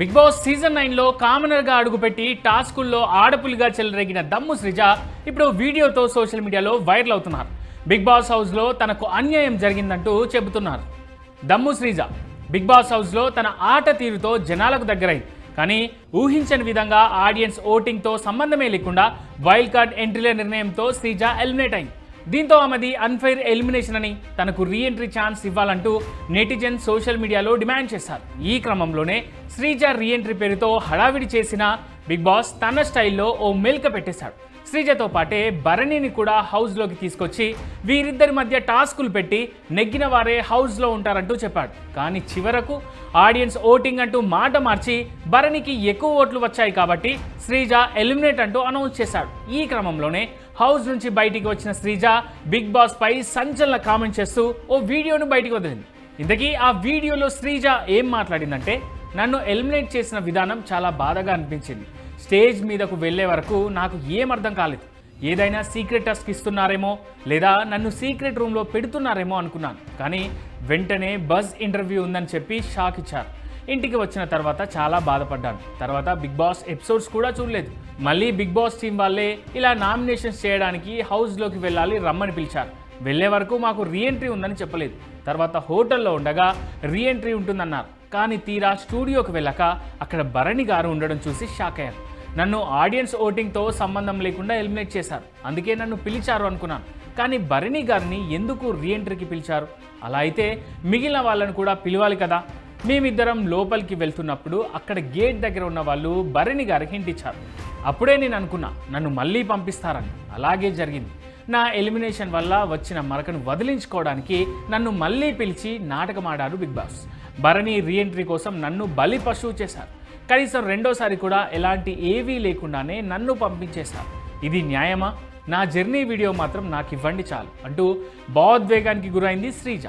Big boss season నైన్లో కామనర్గా అడుగుపెట్టి టాస్కుల్లో ఆడపులిగా చెలరేగిన దమ్ము శ్రీజ ఇప్పుడు వీడియోతో సోషల్ మీడియాలో వైరల్ అవుతున్నారు. బిగ్ బాస్ హౌస్లో తనకు అన్యాయం జరిగిందంటూ చెబుతున్నారు. దమ్ము శ్రీజ బిగ్ బాస్ హౌస్లో తన ఆట తీరుతో జనాలకు దగ్గరైంది. కానీ ఊహించని విధంగా ఆడియన్స్ ఓటింగ్తో సంబంధమే లేకుండా వైల్డ్ కార్డ్ ఎంట్రీల నిర్ణయంతో శ్రీజ ఎలిమినేట్ అయింది. దీంతో ఆమెది అన్ఫైర్ ఎలిమినేషన్ అని తనకు రీఎంట్రీ ఛాన్స్ ఇవ్వాలంటూ నెటిజన్ సోషల్ మీడియాలో డిమాండ్ చేశారు. ఈ క్రమంలోనే శ్రీజ రీఎంట్రీ పేరుతో హడావిడి చేసిన బిగ్ బాస్ తన స్టైల్లో ఓ మెల్క పెట్టేశాడు. శ్రీజతో పాటే భరణిని కూడా హౌస్లోకి తీసుకొచ్చి వీరిద్దరి మధ్య టాస్కులు పెట్టి నెగ్గిన వారే హౌస్లో ఉంటారంటూ చెప్పాడు. కానీ చివరకు ఆడియన్స్ ఓటింగ్ అంటూ మాట మార్చి భరణికి ఎక్కువ ఓట్లు వచ్చాయి కాబట్టి శ్రీజ ఎలిమినేట్ అంటూ అనౌన్స్ చేశాడు. ఈ క్రమంలోనే హౌస్ నుంచి బయటికి వచ్చిన శ్రీజ బిగ్ బాస్ పై సంచలన కామెంట్ చేస్తూ ఓ వీడియోను బయటికి వదిలింది. ఇంతకీ ఆ వీడియోలో శ్రీజ ఏం మాట్లాడిందంటే నన్ను ఎలిమినేట్ చేసిన విధానం చాలా బాధగా అనిపించింది. స్టేజ్ మీదకు వెళ్ళే వరకు నాకు ఏం అర్థం కాలేదు. ఏదైనా సీక్రెట్ టస్క్ ఇస్తున్నారేమో లేదా నన్ను సీక్రెట్ రూమ్లో పెడుతున్నారేమో అనుకున్నాను. కానీ వెంటనే బజ్ ఇంటర్వ్యూ ఉందని చెప్పి షాక్ ఇచ్చారు. ఇంటికి వచ్చిన తర్వాత చాలా బాధపడ్డాను. తర్వాత బిగ్ బాస్ ఎపిసోడ్స్ కూడా చూడలేదు. మళ్ళీ బిగ్ బాస్ టీం వాళ్ళే ఇలా నామినేషన్స్ చేయడానికి హౌస్లోకి వెళ్ళాలి రమ్మని పిలిచారు. వెళ్ళే వరకు మాకు రీఎంట్రీ ఉందని చెప్పలేదు. తర్వాత హోటల్లో ఉండగా రీఎంట్రీ ఉంటుందన్నారు. కానీ తీరా స్టూడియోకి వెళ్ళాక అక్కడ భరణి గారు ఉండడం చూసి షాక్ అయ్యారు. నన్ను ఆడియన్స్ ఓటింగ్తో సంబంధం లేకుండా ఎలిమినేట్ చేశారు. అందుకే నన్ను పిలిచారు అనుకున్నాను. కానీ భరణి గారిని ఎందుకు రీఎంట్రీకి పిలిచారు? అలా అయితే మిగిలిన వాళ్ళని కూడా పిలవాలి కదా. మేమిద్దరం లోపలికి వెళ్తున్నప్పుడు అక్కడ గేట్ దగ్గర ఉన్న వాళ్ళు భరణి గారికి ఇంటిచ్చారు అప్పుడే నేను అనుకున్నా నన్ను మళ్ళీ పంపిస్తారని. అలాగే జరిగింది. నా ఎలిమినేషన్ వల్ల వచ్చిన మరకను వదిలించుకోవడానికి నన్ను మళ్ళీ పిలిచి నాటకమాడారు బిగ్ బాస్. భరణి రీఎంట్రీ కోసం నన్ను బలి పశువు చేశారు. కనీసం రెండోసారి కూడా ఎలాంటి ఏవీ లేకుండానే నన్ను పంపించేశారు. ఇది న్యాయమా? నా జర్నీ వీడియో మాత్రం నాకు ఇవ్వండి చాలు అంటూ భావోద్వేగానికి గురైంది శ్రీజ.